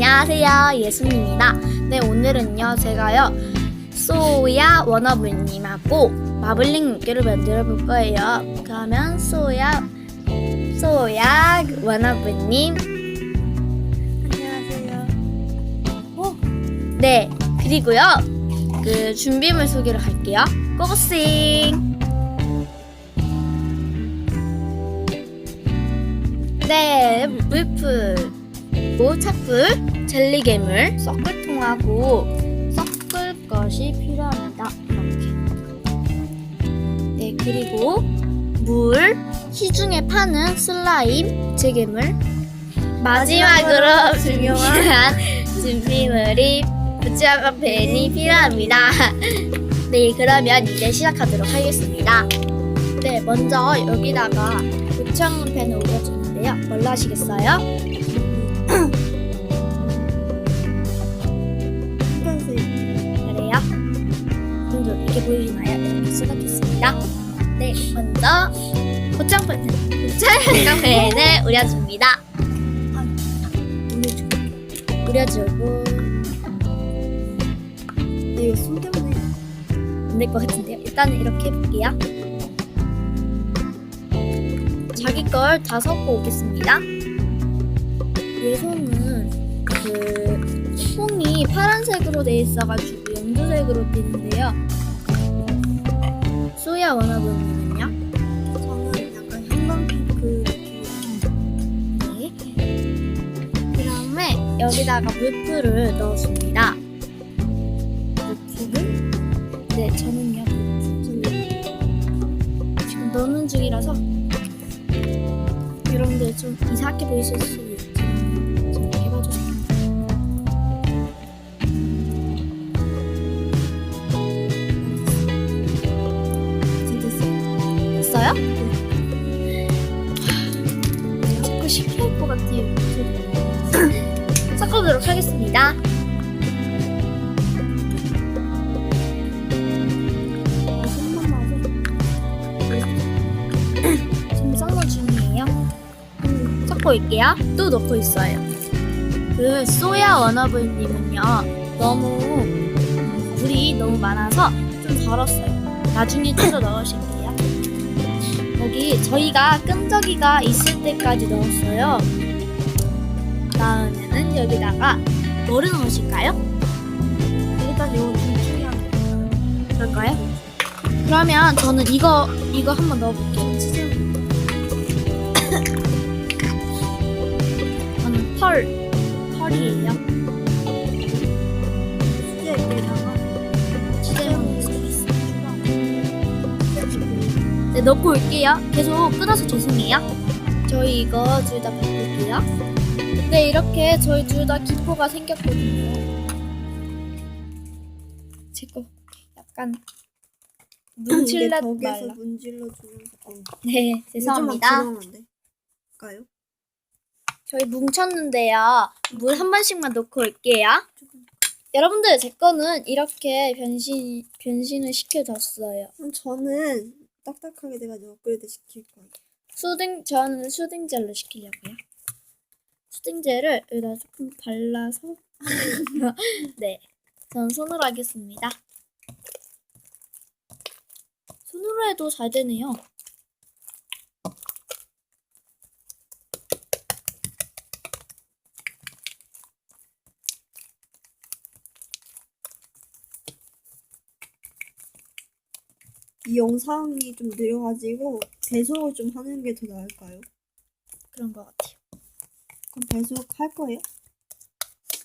안녕하세요. 예순입니다. 네, 오늘은요, 제가요, 소야 워너블님하고 마블링 육개를 만들어 볼 거예요. 그러면 소야, 소야 워너블님. 안녕하세요. 어? 네, 그리고요, 그 준비물 소개를 할게요. 고고싱! 네, 물풀. 고 착불, 젤리괴물, 섞을 통하고 섞을 것이 필요합니다. 이렇게. 네, 그리고 물, 시중에 파는 슬라임, 재괴물, 마지막으로 중요한 준비물이 부치아가 펜이 필요합니다. 네, 그러면 이제 시작하도록 하겠습니다. 네, 먼저 여기다가 부치아가 펜을 올려주는데요. 뭘로 하시겠어요? 보이시나요? 이렇게 시작했습니다. 네, 먼저 고창팬, 고창 팬을 우려줍니다. 올려줄게. 우려주고 근데 이거 손 때문에 안될 것 같은데요. 일단은 이렇게 해볼게요. 자기 걸 다 섞어 오겠습니다. 얘 손은 그 콩이 파란색으로 돼 있어가지고 연두색으로 되는데요. 소야 원하분은요? 저는 약간 형광 핑크 네. 그 다음에 여기다가 물풀을 넣어줍니다. 물풀을 네, 저는요. 저는 지금 넣는 중이라서 여러분들 좀 이상하게 보이실 수 있지만 됐어요? 자꾸 실패할 것 같아요. 섞어보도록 하겠습니다. 지금 섞는 중이에요. 섞고 올게요. 또 넣고 있어요. 그 소야 워너블님은요 너무 물이 너무 많아서 좀 덜었어요. 나중에 좀더 넣으실게요. 여기 저희가 끈적이가 있을 때까지 넣었어요. 다음에는 여기다가 뭐를 넣으실까요? 일단 이거 둘 중에 하나 그럴까요? 그러면 저는 이거 이거 한번 넣어볼게요. 치즈. 저는 펄 펄이에요. 네 넣고 올게요. 계속 끊어서 죄송해요. 저희 이거 둘 다 바꿀게요. 네 이렇게 저희 둘 다 기포가 생겼거든요. 제거 약간 벽에서 말라. 문질러 주면서 어. 네 죄송합니다. 까요? 저희 뭉쳤는데요. 물 한 번씩만 넣고 올게요. 여러분들 제 거는 이렇게 변신 변신을 시켜줬어요. 저는 딱딱하게 돼가지고 업그레이드 시킬 거예요. 수딩 저는 수딩젤로 시키려고요. 수딩젤을 여기다 조금 발라서 네, 전 손으로 하겠습니다. 손으로 해도 잘 되네요. 이 영상이 좀 느려가지고 배속을 좀 하는 게 더 나을까요? 그런 것 같아요. 그럼 배속 할 거예요?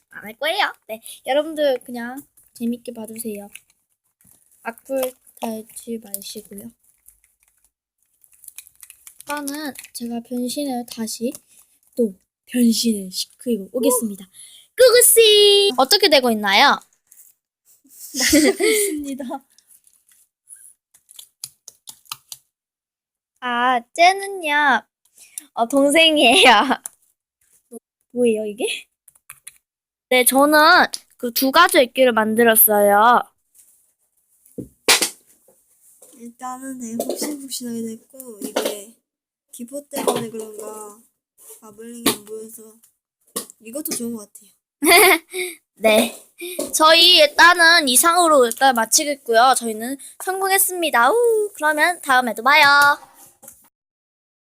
안 할 거예요. 네, 여러분들 그냥 재밌게 봐주세요. 악플 달지 마시고요. 일단은 제가 변신을 다시 또 변신을 시키고 오겠습니다. 꾸구씨 어떻게 되고 있나요? 있습니다. 아, 쟤는요, 어, 동생이에요. 뭐예요, 이게? 네, 저는 그 두 가지 액기를 만들었어요. 일단은 되게 푹신푹신하게 됐고 이게 기포 때문에 그런가 마블링이 안 보여서 이것도 좋은 것 같아요. 네. 저희 일단은 이상으로 일단 마치겠고요. 저희는 성공했습니다. 우, 그러면 다음에도 봐요.